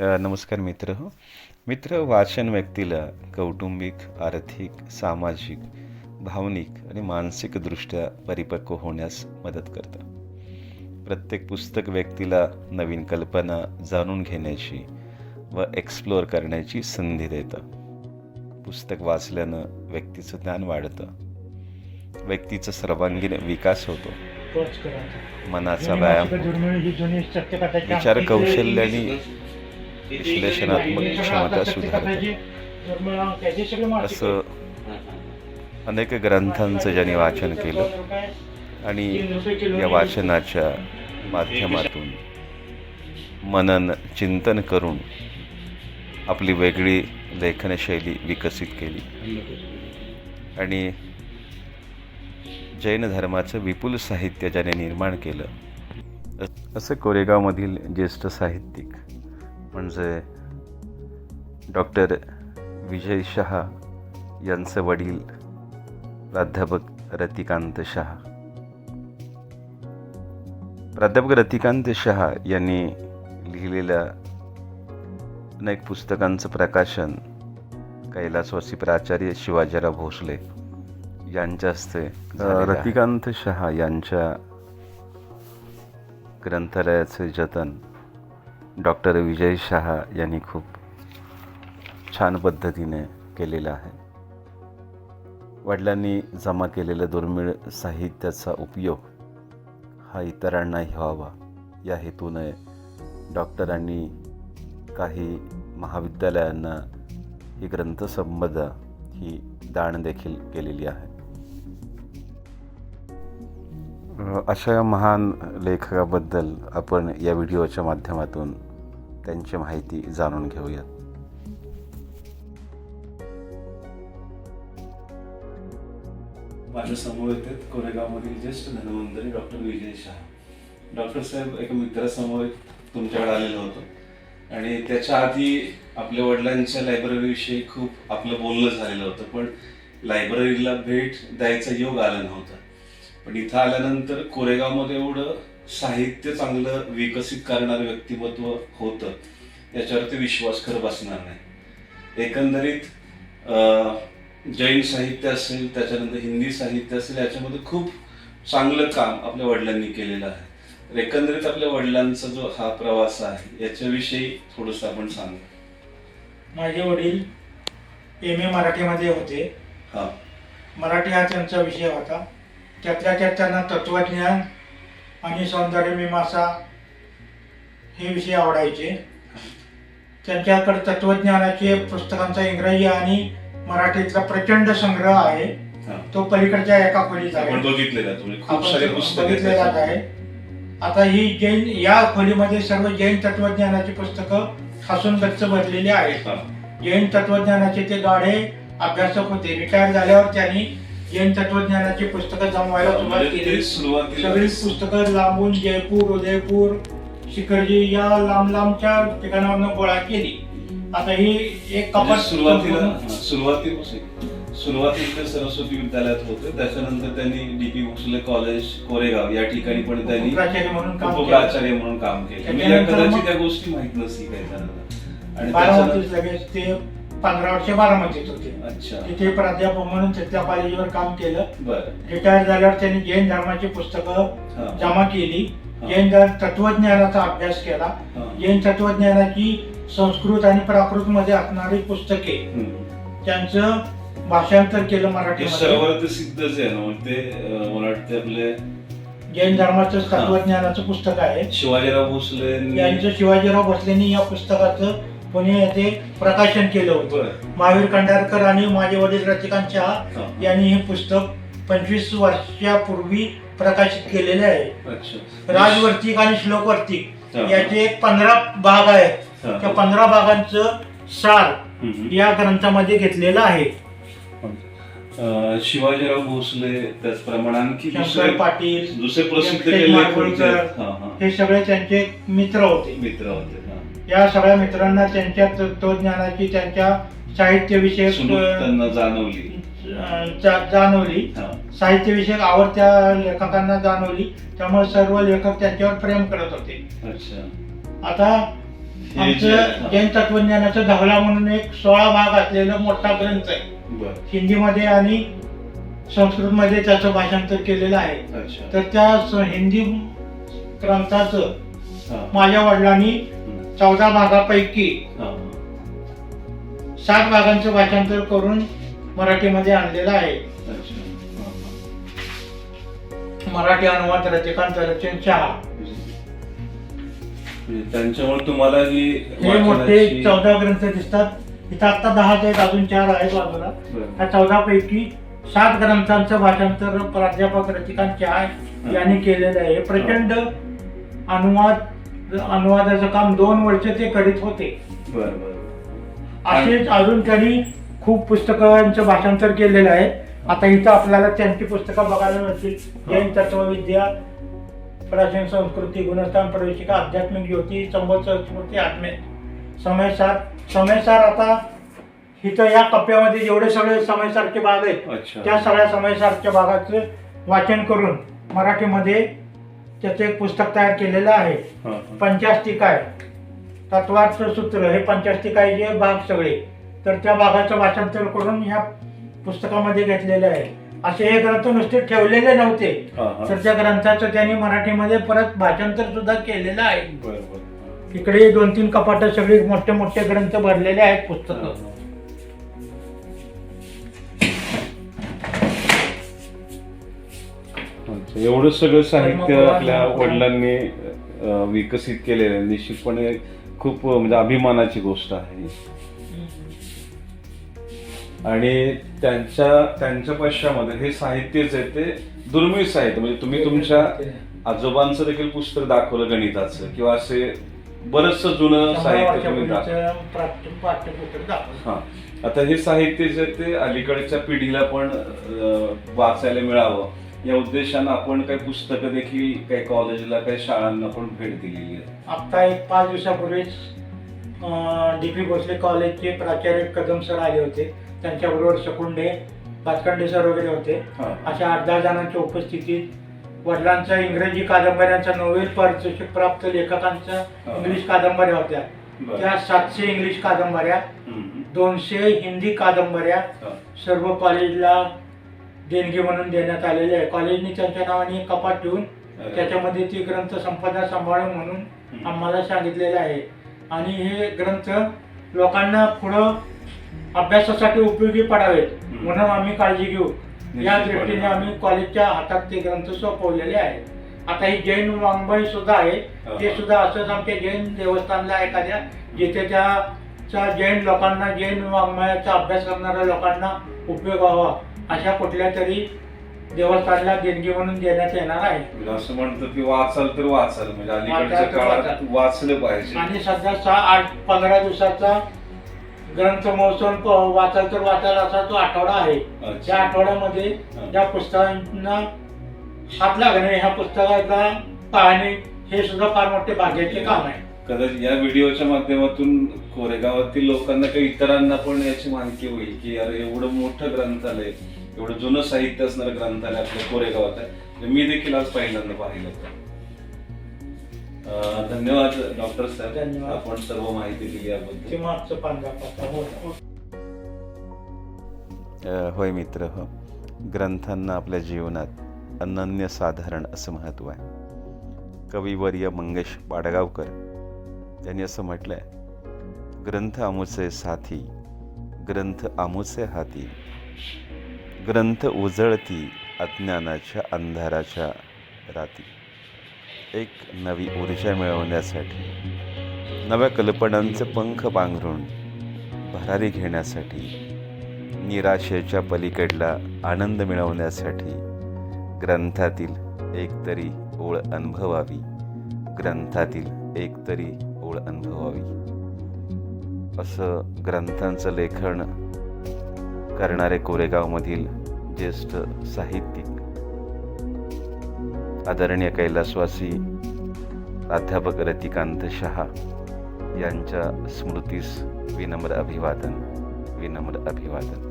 नमस्कार मित्र. हो मित्र वाचन व्यक्तीला कौटुंबिक आर्थिक सामाजिक भावनिक आणि मानसिकदृष्ट्या परिपक्व होण्यास मदत करतं. प्रत्येक पुस्तक व्यक्तीला नवीन कल्पना जाणून घेण्याची व एक्सप्लोअर करण्याची संधी देतं. पुस्तक वाचल्यानं व्यक्तीचं ज्ञान वाढतं. व्यक्तीचा सर्वांगीण विकास होतो. मनाचा व्यायाम विचार कौशल्य आणि विश्लेषणात्मक क्षमता सुधारते. असं अनेक ग्रंथांचं ज्यांनी वाचन केलं आणि या वाचनाच्या माध्यमातून मनन चिंतन करून आपली वेगळी लेखनशैली विकसित केली आणि जैन धर्माचं विपुल साहित्य ज्याने निर्माण केलं असं कोरेगावमधील ज्येष्ठ साहित्यिक म्हणजे डॉक्टर विजय शहा यांचे वडील प्राध्यापक रतिकांत शहा. प्राध्यापक रतिकांत शहा यांनी लिहिलेल्या अनेक पुस्तकांचं प्रकाशन कैलासवासी प्राचार्य शिवाजीराव भोसले यांच्या हस्ते रतिकांत शहा यांच्या ग्रंथालयाचे जतन डॉक्टर विजय शहा यांनी खूप छान पद्धतीने केलेलं आहे. वडिलांनी जमा केलेल्या दुर्मिळ साहित्याचा उपयोग हा इतरांनाही व्हावा या हेतूने डॉक्टरांनी काही महाविद्यालयांना ही ग्रंथसंपदा ही दान देखील केलेली आहे. अशा महान लेखकाबद्दल आपण या व्हिडिओच्या माध्यमातून त्यांची माहिती जाणून घेऊयात. माझ्यासमोर येतात कोरेगावमधील ज्येष्ठ धनवंतरी डॉक्टर विजय शहा. डॉक्टर साहेब एका मित्रासमोर तुमच्याकडे आलेलो होतो. आणि त्याच्या आधी आपल्या वडिलांच्या लायब्ररीविषयी खूप आपलं बोलणं झालेलं होतं पण लायब्ररीला भेट द्यायचा योग आला नव्हता. पण इथं आल्यानंतर कोरेगावमध्ये एवढं साहित्य चांगलं विकसित करणारं व्यक्तिमत्व होतं. याच्यावरती विश्वास खरं बसणार नाही. एकंदरीत जैन साहित्य असेल त्याच्यानंतर हिंदी साहित्य असेल याच्यामध्ये खूप चांगलं काम आपल्या वडिलांनी केलेलं आहे. तर एकंदरीत आपल्या वडिलांचा जो हा प्रवास आहे याच्याविषयी थोडस आपण सांगू. माझे वडील एम ए मराठीमध्ये होते. हा. मराठी हा त्यांचा विषय होता. त्यातल्या त्यात त्यांना तत्वज्ञान आणि सौंदर्य मीमांसा हे विषय आवडायचे. त्यांच्याकडे तत्वज्ञानाचे पुस्तकांचा इंग्रजी आणि मराठीतला प्रचंड संग्रह आहे. तो पलीकडच्या एका खोलीत आहे. बघितलेलं आहे तुम्ही खूप आपण सारे तो पुस्तक बघितले जात आहे. आता ही जैन या खोलीमध्ये सर्व जैन तत्वज्ञानाची पुस्तकं ठासून गच्च भरलेली आहेत. जैन तत्वज्ञानाचे ते गाढे अभ्यासक होते. रिटायर झाल्यावर त्यांनी जैन तत्वज्ञानाची पुस्तकं जमवायला सुरुवात केली. सुरुवातीला सगळी पुस्तकं लांबून जयपूर उदयपूर शिखरजी या लांब लांबच्या ठिकाणावरनं गोळा केली. आता ही एक म्हणजे कपाट सुरुवातीला सुरुवातीपासून. सुरुवातीला सरस्वती विद्यालयात होते. त्याच्यानंतर त्यांनी डीपी भोसले कॉलेज कोरेगाव या ठिकाणी पण त्यांनी प्राचार्य म्हणून काम केलं. उपप्राचार्य म्हणून काम केलं. म्हणजे कदाचित त्या गोष्टी माहीत नसतील काही आणि त्याच्यानंतर लगेच ते पंधरा वर्ष बारामतीत होते. अच्छा. तिथे प्राध्यापक म्हणून तिथल्या कॉलेजवर काम केलं. बरं. रिटायर झाल्यावर त्यांनी जैन धर्माची पुस्तकं जमा केली. जैन धर्म तत्वज्ञानाचा अभ्यास केला. जैन तत्वज्ञानाची संस्कृत आणि प्राकृत मध्ये असणारी पुस्तके. त्यांचं भाषांतर केलं सर्वात सिद्धच आहे ना मग ते मला वाटतं आपले जैन धर्माचं तत्वज्ञानाचं पुस्तक आहे. शिवाजीराव भोसले यांचं शिवाजीराव भोसलेंनी या पुस्तकाचं पुणे येथे प्रकाशन केलं होतं बरं महावीर कंडारकर आणि माझे वडील रसिकांत शहा हा. यांनी हे पुस्तक पंचवीस वर्षापूर्वी प्रकाशित केलेले आहे अच्छा राजवर्तिक आणि श्लोकवर्तिक हा. याचे एक पंधरा भाग आहेत हा. त्या पंधरा भागांचं सार हम्म. या ग्रंथामध्ये घेतलेलं आहे अं, शिवाजीराव भोसले त्याचप्रमाणे आणखी शंकर दुसरे पाटील दुसरे प्रसिद्ध. हा, हा. हे सगळे त्यांचे मित्र होते मित्र होते. या सगळ्या मित्रांना त्यांच्या तत्वज्ञानाची त्यांच्या साहित्यविषयक त्यांना जाणवली. जाणवली. साहित्यविषयक आवड त्या लेखकांना जाणवली. त्यामुळे सर्व लेखक त्यांच्यावर प्रेम करत होते. अच्छा. आता आमचं जैन तत्वज्ञानाचा धवला म्हणून एक सोळा भाग असलेला मोठा ग्रंथ आहे. हिंदीमध्ये आणि संस्कृतमध्ये त्याचं भाषांतर केलेलं आहे. तर त्या हिंदी ग्रंथाचं. माझ्या वडिलांनी. चौदा भागापैकी. सात भागांचं भाषांतर करून मराठीमध्ये आणलेलं आहे. मराठी अनुवाद रचकांत रचन शहा म्हणजे त्यांच्यामुळे तुम्हाला हे मोठे चौदा ग्रंथ दिसतात इथं आता दहा आहेत अजून चार आहेत बाजूला. त्या चौदा पैकी सात ग्रंथांचं भाषांतर प्राध्यापक रचिकांत शहा यांनी केलेलं आहे प्रचंड अनुवाद अनुवादाचं काम दोन वर्ष ते करीत होते. बरं बरं. असेच अजून त्यांनी खूप पुस्तकांचं भाषांतर केलेलं आहे. आता इथं आपल्याला त्यांची पुस्तकं बघायला मिळतील. जैन तत्वविद्या प्राचीन संस्कृती गुणस्थान प्रवेशिका आध्यात्मिक ज्योती संबोध संस्कृती आत्मे. समयसार समयसार आता इथं या कप्प्यामध्ये जेवढे सगळे समयसारचे भाग आहेत अच्छा. त्या सगळ्या समयसारच्या भागाचं वाचन करून मराठीमध्ये त्याचं एक पुस्तक तयार केलेलं आहे. पंचाष्टिकाय तत्वाचं सूत्र हे पंचाष्टिकायचे भाग सगळे. तर त्या भागाचं भाषांतर करून ह्या पुस्तकामध्ये घेतलेलं आहे. असे हे ग्रंथ नुसते ठेवलेले नव्हते. तर त्या ग्रंथाचं त्यांनी मराठीमध्ये परत भाषांतर सुद्धा केलेलं आहे. इकडे दोन तीन कपाट सगळे मोठे मोठे ग्रंथ भरलेले आहेत पुस्तकं. एवढं सगळं साहित्य आपल्या. वडिलांनी विकसित केलेलं आहे निश्चितपणे खूप म्हणजे अभिमानाची गोष्ट आहे आणि त्यांच्या त्यांच्या पश्चामध्ये हे साहित्य जे ते दुर्मिळ साहित्य म्हणजे तुम्ही तुमच्या आजोबांचं देखील पुस्तक दाखवलं गणिताचं किंवा असे बरचसं जुनं साहित्य तुम्ही. हा आता हे साहित्य जे ते अलीकडच्या पिढीला पण वाचायला मिळावं या उद्देशानं आपण काही पुस्तकं देखील काही कॉलेजला काही शाळांना पण भेट दिलेली आहे आता एक पाच दिवसापूर्वीच डी पी भोसले कॉलेजचे प्राचार्य कदम सर आले होते त्यांच्याबरोबर शकुंडे पाचकंडे सर वगैरे होते हा. अशा आठ दहा जणांच्या उपस्थितीत वडिलांच्या इंग्रजी कादंबऱ्यांचा नोवेल पारितोषिक प्राप्त लेखकांच्या हा. इंग्लिश कादंबऱ्या होत्या बरं. त्या सातशे इंग्लिश कादंबऱ्या हम्म. दोनशे हिंदी कादंबऱ्या हा. सर्व कॉलेजला देणगी म्हणून देण्यात आलेले आहे कॉलेजने त्यांच्या नावाने एक कपाट ठेवून. त्याच्यामध्ये ती ग्रंथ संपदा सांभाळून म्हणून. आम्हाला सांगितलेलं आहे आणि हे ग्रंथ लोकांना पुढं अभ्यासासाठी उपयोगी पडावेत. म्हणून आम्ही काळजी घेऊ या. दृष्टीने आम्ही कॉलेजच्या हातात ते ग्रंथ सोपवलेले आहेत आता ही जैन वाङ्मय सुद्धा आहे हा. ते सुद्धा असंच आमच्या जैन देवस्थानला एखाद्या जिथे त्या जैन लोकांना जैन वाङ्मयाचा अभ्यास करणाऱ्या लोकांना उपयोग व्हावा अशा कुठल्या तरी देवस्थानला देणगी म्हणून देण्यात येणार आहे असं म्हणतं की वाचाल तर वाचाल म्हणजे अलीकडच्या वाचाल तर काळात वाचाल. वाचलं पाहिजे आणि सध्या सहा आठ पंधरा दिवसाचा ग्रंथ महोत्सव प- वाचाल तर वाचाल असा तो आठवडा आहे अच्छा. त्या आठवड्यामध्ये हा. या पुस्तकांना हात लागणे ह्या पुस्तकाला पाहणे हे सुद्धा फार मोठे भाग्याचे काम आहे कदाचित या व्हिडिओच्या माध्यमातून कोरेगावातील लोकांना काही इतरांना पण याची माहिती होईल की अरे एवढं मोठं ग्रंथालय एवढं जुनं साहित्य असणारं ग्रंथालय आपल्या कोरेगावात आहे. म्हणजे मी देखील आज पहिल्यांदा पाहिलं धन्यवाद डॉक्टर साहेब. धन्यवाद. आपण सर्व माहिती दिली याबद्दल. हो होय मित्र हो. ग्रंथांना आपल्या जीवनात अनन्यसाधारण असं महत्त्व आहे. कविवर्य मंगेश पाडगावकर यांनी असं म्हटलं आहे ग्रंथ आमुचे साथी ग्रंथ आमुचे हाती ग्रंथ उजळती अज्ञानाच्या अंधाराच्या राती. एक नवी ऊर्जा मिळवण्यासाठी नव्या कल्पनांचे पंख पांघरून भरारी घेण्यासाठी निराशेच्या पलीकडला आनंद मिळवण्यासाठी ग्रंथातील एकतरी ओळ अनुभवावी. ग्रंथातील एकतरी ओळ अनुभवावी. असं ग्रंथांचं लेखन करणारे कोरेगावमधील ज्येष्ठ साहित्यिक आदरणीय कैलासवासी प्राध्यापक रतिकांत शहा यांच्या स्मृतीस विनम्र अभिवादन विनम्र अभिवादन.